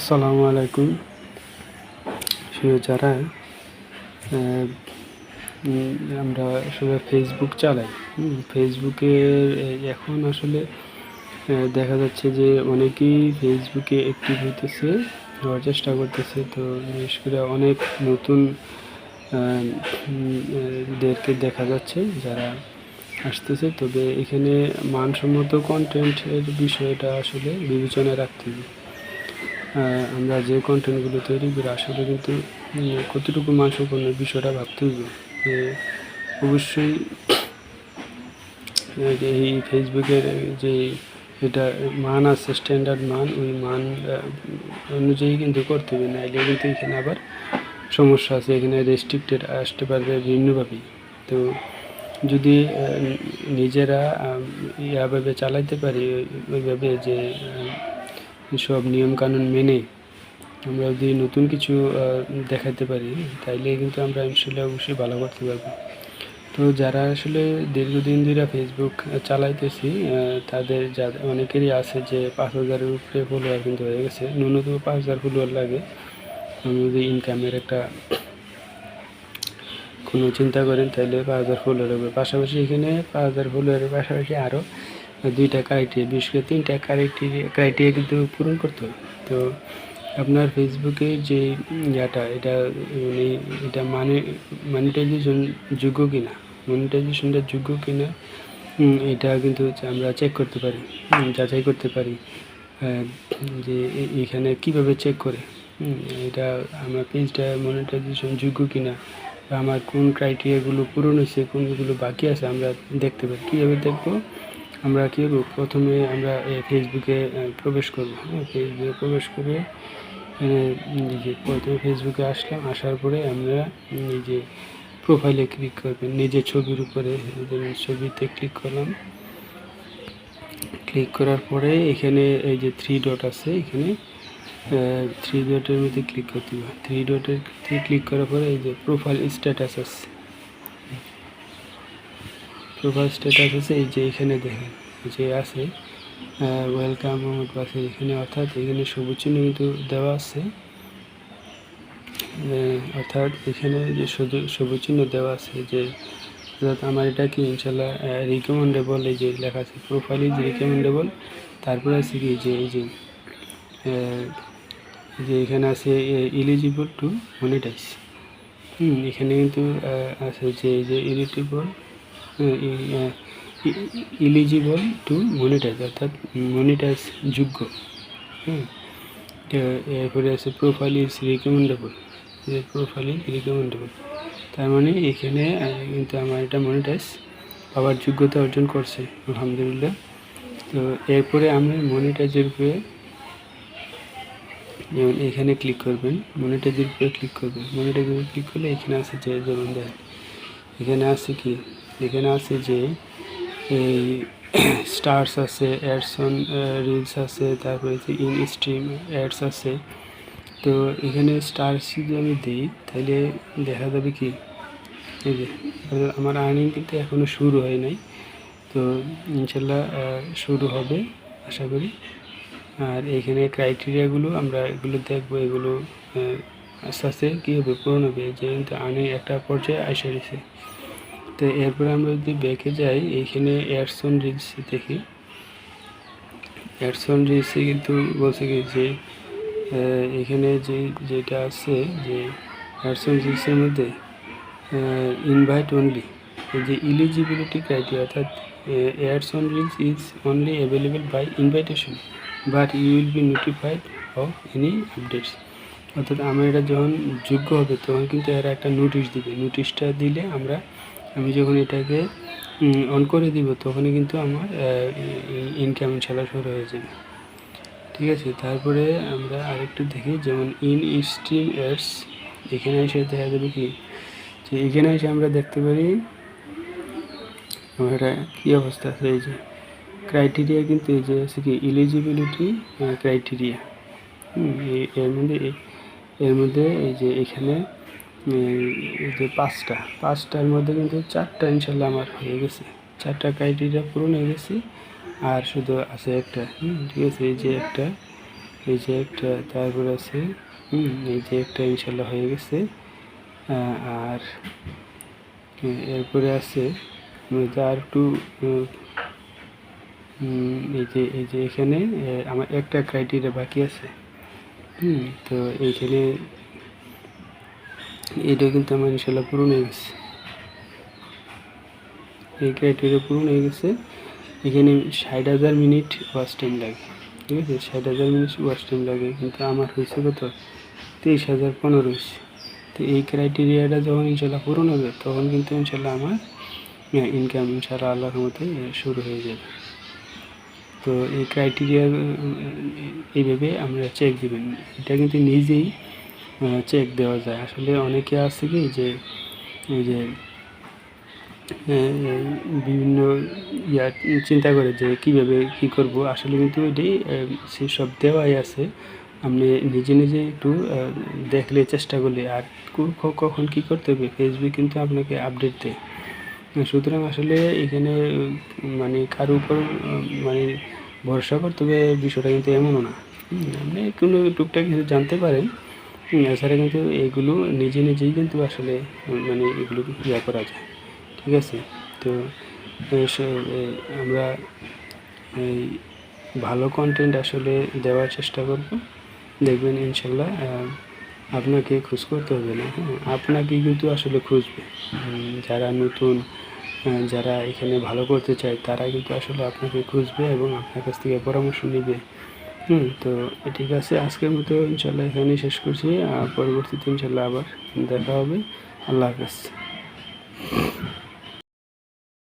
আসসালামু আলাইকুম। যারা আমরা আসলে ফেসবুক চালাই। ফেসবুকের এখন আসলে দেখা যাচ্ছে যে অনেকেই ফেসবুকে অ্যাক্টিভ হইতেছে, হওয়ার চেষ্টা করতেছে। তো বিশেষ করে অনেক নতুন দেরকে দেখা যাচ্ছে, যারা আসতেছে। তবে এখানে মানসম্মত কন্টেন্টের বিষয়টা আসলে বিবেচনায় রাখতে হবে। আমরা যে কন্টেন্টগুলো তৈরি করি, আসলে কিন্তু কতটুকু মানসম্পন্ন বিষয়টা ভাবতে হবে। অবশ্যই এই ফেসবুকের যে এটা মান আছে স্ট্যান্ডার্ড মান, ওই মান অনুযায়ী কিন্তু করতে হবে। নাইলে কিন্তু এখানে আবার সমস্যা আছে, এখানে রেস্ট্রিক্টেড আসতে পারবে বিভিন্নভাবেই তো যদি নিজেরা ইয়াভাবে চালাইতে পারি ওইভাবে যে সব নিয়মকানুন মেনে আমরা যদি নতুন কিছু দেখাতে পারি, তাইলে কিন্তু আমরা ইনশাল্লাহ অবশ্যই ভালো করতে পারব। তো যারা আসলে দীর্ঘদিন ধরে ফেসবুক চালাইতেছি তাদের যা, অনেকেরই আছে যে পাঁচ হাজারের উপরে ফলোয়ার কিন্তু হয়ে গেছে। ন্যূনতম পাঁচ হাজার ফলোয়ার লাগে। আমি যদি ইনকামের একটা কোনো চিন্তা করেন তাহলে পাঁচ হাজার ফলোয়ার হবে। পাশাপাশি এখানে পাঁচ হাজার ফলোয়ারের পাশাপাশি আরও দুইটা ক্রাইটেরিয়া বিশেষ করে তিনটা ক্রাইটেরিয়া ক্রাইটেরিয়া কিন্তু পূরণ করতে হবে। তো আপনার ফেসবুকে যে ইয়াটা, এটা মানে এটা মানে মনিটাইজেশন যোগ্য কিনা? মনিটাইজেশনটা যোগ্য কিনা? এটা কিন্তু আমরা চেক করতে পারি যাচাই করতে পারি যে এখানে কীভাবে চেক করে এটা আমার পেজটা মনিটাইজেশন যোগ্য কিনা? আমার কোন ক্রাইটেরিয়াগুলো পূরণ হয়েছে কোনগুলো বাকি আছে, আমরা দেখতে পারি। কীভাবে দেখব? আমরা কী করব? প্রথমে আমরা ফেসবুকে প্রবেশ করব হ্যাঁ? ফেসবুকে প্রবেশ করে নিজে প্রথমে ফেসবুকে আসলাম, আসার পরে আমরা নিজে প্রোফাইলে ক্লিক করবেন নিজের ছবির উপরে ছবিতে ক্লিক করলাম। ক্লিক করার পরে এখানে এই যে থ্রি ডট আছে, এখানে থ্রি ডটের মধ্যে ক্লিক করতে হবে। থ্রি ডটের ক্লিক করার পরে এই যে প্রোফাইল স্ট্যাটাস আছে প্রোফাইল স্ট্যাটাস আছে, এই যে এখানে দেখেন যে আছে ওয়েলকাম মোহাম্মদ বাসির এখানে, অর্থাৎ এখানে সবুজ চিহ্ন কিন্তু দেওয়া আছে। অর্থাৎ এখানে যে সবুজ চিহ্ন দেওয়া আছে, যে অর্থাৎ আমার এটা কি ইনশাল্লাহ রিকমেন্ডেবল এই যে লেখা আছে প্রোফাইল ইজ রিকমেন্ডেবল তারপরে আছে কি, যে এই যে যে এখানে আছে ইলিজিবল টু মনিটাইজ হুম, এখানে কিন্তু আছে যে, এই যে ইলিজিবল ইলিজিবল টু মনিটাইজ অর্থাৎ মনিটাইজ যোগ্য। এ- এরপরে আছে profile is recommendable profile is recommendable তার মানে এখানে কিন্তু আমার এটা মনিটাইজ পাওয়ার যোগ্যতা অর্জন করছে, আলহামদুলিল্লাহ। তো এরপরে আমি মনিটাইজের উপরে যেমন এখানে ক্লিক করবেন মনিটাইজের উপরে ক্লিক করবেন। মনিটাইজের উপরে ক্লিক করলে এখানে আছে যে, যেমন দেখেন এখানে আছে কি? এখানে আছে যে এই স্টার্স আছে অ্যাডসন রিলস আছে, তারপরে যে ইন স্ট্রিম অ্যাডস আছে। তো এখানে স্টার্স যদি আমি দিই, তাহলে দেখা যাবে কি? এই যে আমার আর্নিং কিন্তু এখনও শুরু হয় নাই। তো ইনশাল্লাহ শুরু হবে, আশা করি। আর এখানে ক্রাইটেরিয়াগুলো আমরা এগুলো দেখব, এগুলো আস্তে আস্তে কী হবে, পূরণ হবে। যে আর্নিং একটা পর্যায়ে আসে গেছে তো এরপরে আমরা যদি ব্যাকে যাই এইখানে অ্যাডসন রিলস দেখি। অ্যাডসন রিলসে কিন্তু বলছে কি যে এখানে যে, যেটা আছে যে অ্যাডসন রিলসের মধ্যে ইনভাইট অনলি যে ইলিজিবিলিটি ক্রাইটেরিয়া অর্থাৎ ads on reels is only available by invitation but you will be notified of any updates অর্থাৎ আমার এটা যখন যোগ্য হবে, তখন কিন্তু এরা একটা নোটিশ দিবে। নোটিশটা দিলে আমরা আমি যখন এটাকে অন করে দিব, তখনই কিন্তু আমার ইনকাম ইনশাল্লাহ শুরু হয়ে যাবে। ঠিক আছে? তারপরে আমরা আরেকটু দেখি, যেমন ইন স্ট্রিম অ্যাডস এখানে এসে দেখা যাবে কি? যে এখানে এসে আমরা দেখতে পারি, আমার কী অবস্থা আছে? এই যে ক্রাইটেরিয়া কিন্তু এই যে আছে কি? ইলিজিবিলিটি ক্রাইটেরিয়া এর মধ্যে এর মধ্যে এই যে এখানে যে পাঁচটা, পাঁচটার মধ্যে কিন্তু চারটা ইনশাল্লাহ আমার হয়ে গেছে। চারটা ক্রাইটেরিয়া পূরণ হয়ে গেছে। আর শুধু আছে একটা ঠিক আছে, এই যে একটা, এই যে একটা, তারপর আছে এই যে একটা ইনশাল্লাহ হয়ে গেছে। আর এরপরে আছে আর একটু এই যে এই যে এখানে আমার একটা ক্রাইটেরিয়া বাকি আছে। হুম, তো এইখানে এটা কিন্তু আমার ইনশাল্লাহ পূরণ হয়ে গেছে। এই ক্রাইটেরিয়া পূরণ হয়ে গেছে। এখানে ষাট হাজার মিনিট ওয়াচ টাইম লাগে, ঠিক আছে? ষাট হাজার মিনিট ওয়াচ টাইম লাগে, কিন্তু আমার হয়েছে কত? তেইশ হাজার পনেরো তো এই ক্রাইটেরিয়াটা যখন ইনশাল্লাহ পূরণ হবে, তখন কিন্তু ইনশাল্লাহ আমার ইনকাম ইনশাল্লাহ আল্লাহর মতে শুরু হয়ে যাবে। তো এই ক্রাইটেরিয়া এইভাবে আমরা চেক দিবেন। এটা কিন্তু নিজেই চেক দেওয়া যায়। আসলে অনেকে আছে কি যে, এই যে বিভিন্ন ইয়া চিন্তা করে যে কীভাবে কী করব। আসলে কিন্তু এটাই সে সব দেওয়াই আছে। আপনি নিজে নিজে একটু দেখলে চেষ্টা করলে। আর কখন কী করতে হবে? ফেসবুক কিন্তু আপনাকে আপডেট দেয়। সুতরাং আসলে এখানে মানে কারও উপর মানে ভরসা করতে হবে বিষয়টা কিন্তু এমনও না। আপনি কোনো টুকটাক কিছু জানতে পারেন। এছাড়া কিন্তু এগুলো নিজে নিজেই কিন্তু আসলে মানে এগুলো ইয়া করা যায়। ঠিক আছে? তো আমরা এই ভালো কন্টেন্ট আসলে দেওয়ার চেষ্টা করব। দেখবেন ইনশাল্লাহ আপনাকে খোঁজ করতে হবে না হ্যাঁ? আপনাকেই কিন্তু আসলে খুঁজবে। যারা নতুন যারা এখানে ভালো করতে চায়, তারা কিন্তু আসলে আপনাকে খুঁজবে এবং আপনার কাছ থেকে পরামর্শ নেবে। হুম। তো ঠিক আছে, আজকের মতো ইনশাল্লাহ এখানেই শেষ করছি, আর পরবর্তীতে ইনশাল্লাহ আবার দেখা হবে। আল্লাহ হাফেজ।